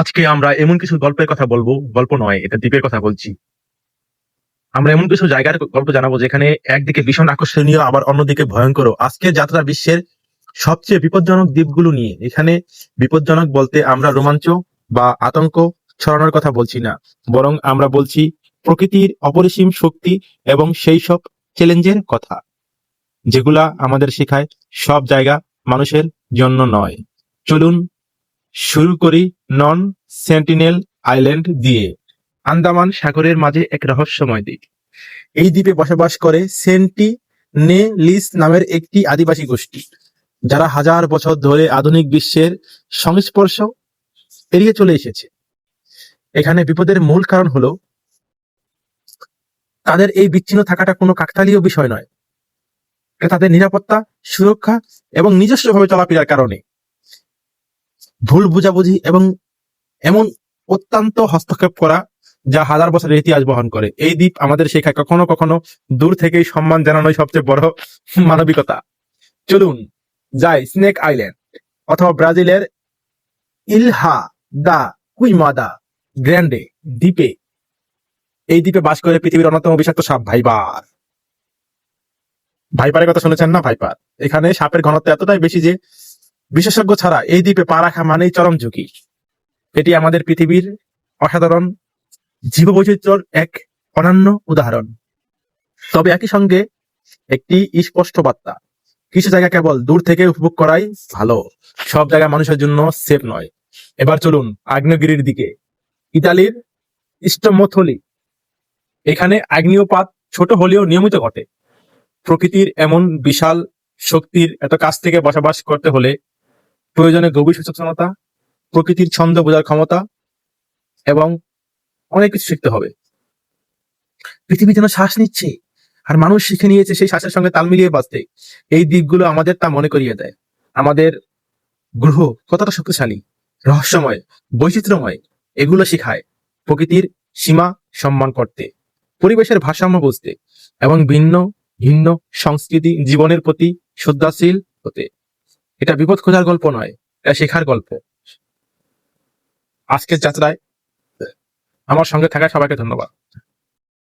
আজকে আমরা এমন কিছু গল্পের কথা বলব, গল্প নয়, এটা দ্বীপের কথা বলছি। আমরা এমন কিছু জায়গার গল্প জানাব যেখানে একদিকে ভীষণ আকর্ষণীয়, আবার অন্যদিকে ভয়ঙ্কর আজকে যাত্রা বিশ্বের সবচেয়ে বিপজ্জনক দ্বীপগুলো নিয়ে, এখানে বিপজ্জনক বলতে আমরা রোমাঞ্চ বা আতঙ্ক ছড়ানোর কথা বলছি না, বরং আমরা বলছি প্রকৃতির অপরিসীম শক্তি এবং সেই সব চ্যালেঞ্জের কথা, যেগুলা আমাদের শেখায় সব জায়গা মানুষের জন্য নয়। চলুন শুরু করি নন সেন্টিনেল আইল্যান্ড দিয়ে। আন্দামান সাগরের মাঝে এক রহস্যময় দ্বীপ। এই দ্বীপে বসবাস করে সেন্টি নে লিস নামের একটি আদিবাসী গোষ্ঠী, যারা হাজার বছর ধরে আধুনিক বিশ্বের সংস্পর্শ এড়িয়ে চলে এসেছে। এখানে বিপদের মূল কারণ হলো, তাদের এই বিচ্ছিন্ন থাকাটা কোনো কাকতালীয় বিষয় নয়। তাদের নিরাপত্তা, সুরক্ষা এবং নিজস্বভাবে চলাফেরার কারণে। ভুল বুঝাবুঝি এবং এমন অত্যন্ত হস্তক্ষেপ করা যা হাজার বছরের ইতিহাস বহন করে। এই দ্বীপ আমাদের শেখায় কখনো কখনো দূর থেকেই সম্মান জানানোই সবচেয়ে বড় মানবিকতা। চলুন যাই স্নেক আইল্যান্ড অথবা ব্রাজিলের ইলহা দা কুইমাদা গ্র্যান্ডে দ্বীপে। এই দ্বীপে বাস করে পৃথিবীর অন্যতম বিষাক্ত সাপ ভাইবার ভাইপারের কথা শুনেছেন না ভাইপার? এখানে সাপের ঘনত্ব এতটাই বেশি যে বিশেষজ্ঞ ছাড়া এই দ্বীপে পা রাখা মানেই চরম ঝুঁকি। এটি আমাদের পৃথিবীর অসাধারণ জীববৈচিত্র্যর এক অনন্য উদাহরণ। তবে একই সঙ্গে একটি স্পষ্ট বার্তা, কিছু জায়গা কেবল দূর থেকে উপভোগ করাই ভালো, সব জায়গা মানুষের জন্য সেফ নয়। এবার চলুন আগ্নেয়গিরির দিকে। ইতালির ইস্টমোথলি এখানে আগ্নেয়পাত ছোট হলেও নিয়মিত ঘটে। প্রকৃতির এমন বিশাল শক্তির এত কাছ থেকে বসবাস করতে হলে প্রয়োজনে গভীর সচেতনতা প্রকৃতির ছন্দ বোঝার ক্ষমতা এবং অনেক কিছু শিখতে হবে। পৃথিবী যেন শ্বাস নিচ্ছে আর মানুষ শিখে নিয়েছে সেই শ্বাসের সঙ্গে তাল মিলিয়ে বাঁচতে। এই দিকগুলো আমাদের তা মনে করিয়ে দেয়। আমাদের গ্রহ কতটা শক্তিশালী, রহস্যময়, বৈচিত্র্যময়, এগুলো শেখায় প্রকৃতির সীমা সম্মান করতে, পরিবেশের ভারসাম্য বুঝতে এবং ভিন্ন ভিন্ন সংস্কৃতি জীবনের প্রতি শ্রদ্ধাশীল হতে। এটা বিপদ খোঁজার গল্প নয়, এটা শেখার গল্প। আজকের যাত্রায় আমার সঙ্গে থাকা সবাইকে ধন্যবাদ।